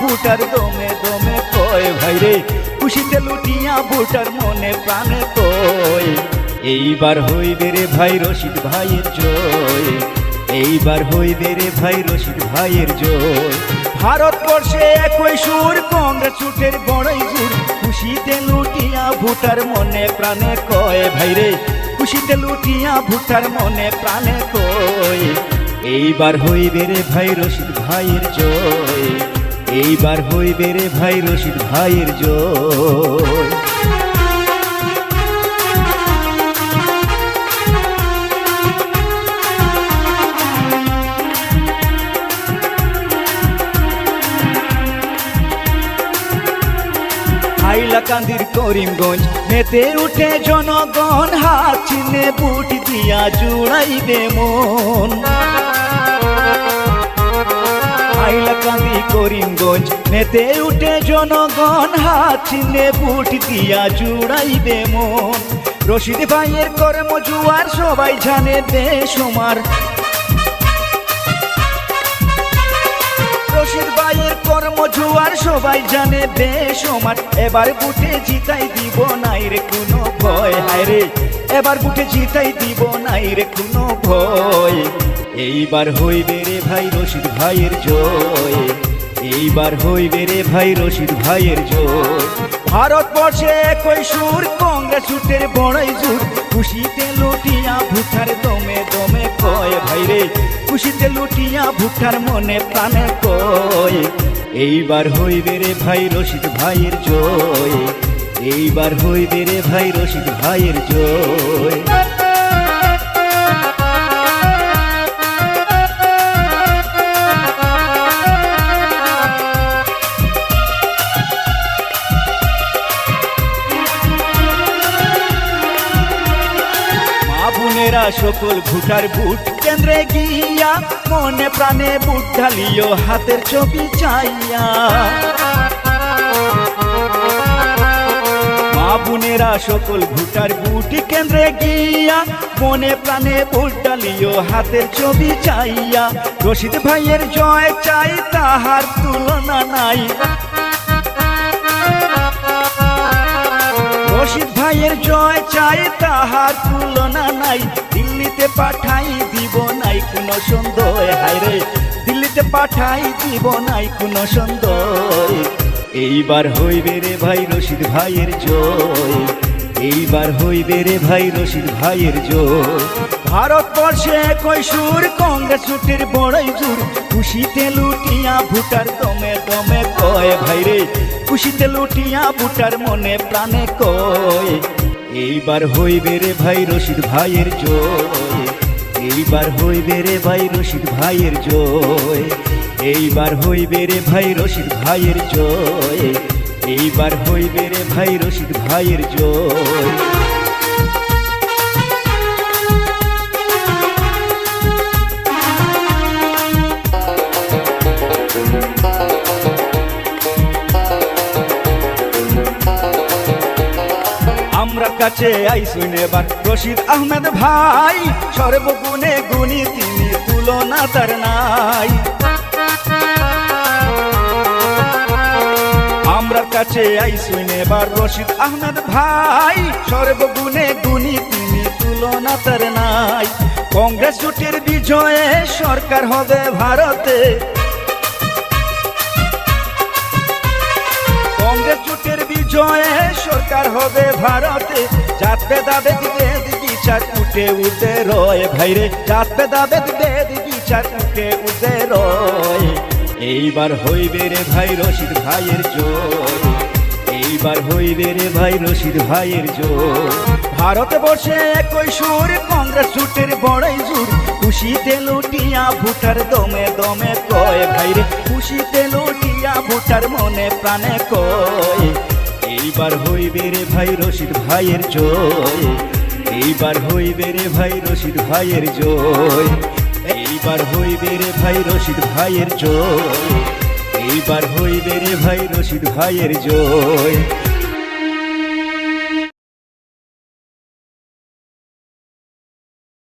ভুটার দমে দমে কয় ভাইরে খুশিতে লুটিয়া ভুটার মনে প্রাণে কয়। এইবার হইবে রে ভাই রশিদ ভাইয়ের জয়, এইবার হইবে রে ভাই রশিদ ভাইয়ের জয়। ভারতবর্ষে একই সুর কংগ্রেস ছুটের বড়ই জোর, খুশিতে লুটিয়া ভুটার মনে প্রাণে কয়। ভাইরে খুশিতে লুটিয়া ভুটার মনে প্রাণে কয়। এইবার হইবে রে ভাই রশিদ ভাইয়ের জয়। এইবার হইবে রে ভাই রশিদ ভাইয়ের জয় হাইলাকান্দির করিমগঞ্জ, মেতে উঠে জনগণ হাত চিনে বুট দিয়া জুড়াইবে মন। করিমগঞ্জ। মেতে উঠে জনগণ, হাত চিনে বুট দিয়া জুড়াইবে মন। রশিদ ভাইয়ের কর্ম জুয়ার সবাই জানে দেশ আমার রশিদ ভাইয়ের কর্ম জুয়ার সবাই জানে বেশ আমার এবার বুটে জিতাই দিব নাই রে, কোনো ভয়। হায় রে, এবার বুটে জিতাই দিব নাই রে, কোনো ভয়। এইবার হইবে রে ভাই রশিদ ভাইয়ের জয়। এইবার হইবে রে ভাই রশিদ ভাইয়ের জয় ভারতবর্ষে একই সুর, কংগ্রেস ছুটের বড়ই জোর খুশিতে লুটিয়া ভুটার দমে দমে কয়, ভাই রে খুশিতে লুটিয়া ভুটার মনে প্রাণে কয়। এইবার হইবে রে ভাই রশিদ ভাইয়ের জয় এইবার হইবে রে ভাই রশিদ ভাইয়ের জয় বোনেরা সকল ভুটার বুট কেন্দ্রে গিয়া মনে প্রাণে বুট ঢালিও, হাতের ছবি চাইয়া। বোনেরা সকল ভুটার বুট কেন্দ্রে গিয়া মনে প্রাণে বুট ডালিও হাতের ছবি চাইয়া। রশিদ ভাইয়ের জয় চাই, তাহার তুলনা নাই। রশিদ ভাইয়ের জয় চাই, তাহার তুলনা নাই। দিল্লিতে পাঠাই দিব নাই, কোনো সন্দেহ। হায় রে, দিল্লিতে পাঠাই দিব নাই, কোনো সন্দেহ। এইবার হইবে রে ভাই রশিদ ভাইয়ের জয়। এইবার হইবে রে ভাই রশিদ ভাইয়ের জয়। ভারতবর্ষে কই সুর, কংগ্রেস ছুটির বড়ই জোর। খুশিতে লুটিয়া ভুটার দমে দমে কয়, ভাই রে খুশিতে লুটিয়া ভুটার মনে প্রাণে কয়। এইবার হইবে রে ভাই রশিদ ভাইয়ের জয়। এইবার হইবে রে ভাই রশিদ ভাইয়ের জয়। এইবার হইবে রে ভাই রশিদ ভাইয়ের জয়। এইবার হইবে রে ভাই রশিদ ভাইয়ের জয়। আমরা কাছে আইসুন এবার রশিদ আহমেদ ভাই, সর্বগুণে গুণী তিনি, তুলনা তার নাই। আমরা কাছে আইসুন এবার রশিদ আহমেদ ভাই, সর্বগুণে গুণী তিনি, তুলনা তার নাই। কংগ্রেস জোটের বিজয়ে সরকার হবে ভারতে। কংগ্রেস জোটের বিজয়ে সরকার হবে ভারতে। ভেদাভেদ বেদ বিচার উঠে উঠে রয় ভাইরে জাত ভেদাভেদ বেদ বিচার উঠে উঠে এইবার হইবে রে ভাই রশিদ ভাইয়ের জয় এইবার হইবে রে ভাই রশিদ ভাইয়ের জয় ভারতে বসে একই সুর, কংগ্রেস জোটের বড়ই জোর। খুশিতে লুটিয়া ভুটার দমে দমে কয় ভাইরে খুশিতে লুটিয়া ভুটার মনে প্রাণে কয়। এইবার হইবে রে ভাই রশিদ ভাইয়ের জয়। এইবার হইবে রে ভাই রশিদ ভাইয়ের জয়। এইবার হইবে রে ভাই রশিদ ভাইয়ের জয়। এইবার হইবে রে ভাই রশিদ ভাইয়ের জয়।